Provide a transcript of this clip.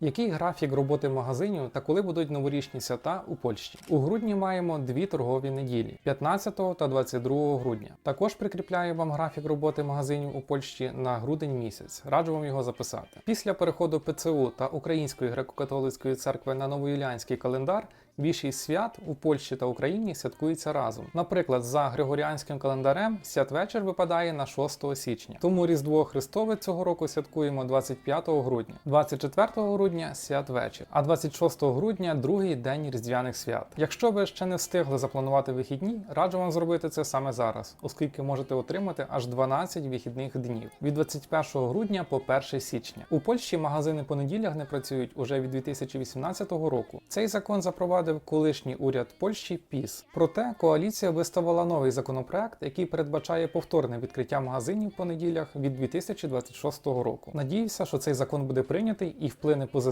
Який графік роботи магазинів та коли будуть новорічні свята у Польщі? У грудні маємо дві торгові неділі 15 та 22 грудня. Також прикріпляю вам графік роботи магазинів у Польщі на грудень місяць. Раджу вам його записати. Після переходу ПЦУ та Української греко-католицької церкви на новоюлянський календар. Більшість свят у Польщі та Україні святкуються разом. Наприклад, за григоріанським календарем святвечір випадає на 6 січня. Тому Різдво Христове цього року святкуємо 25 грудня, 24 грудня святвечір, а 26 грудня другий день різдвяних свят. Якщо ви ще не встигли запланувати вихідні, раджу вам зробити це саме зараз, оскільки можете отримати аж 12 вихідних днів від 21 грудня по 1 січня. У Польщі магазини по неділях не працюють уже від 2018 року. Цей закон запровадив колишній уряд Польщі ПІС. Проте коаліція виставила новий законопроект, який передбачає повторне відкриття магазинів по неділях від 2026 року. Надіюся, що цей закон буде прийнятий і вплине позитивно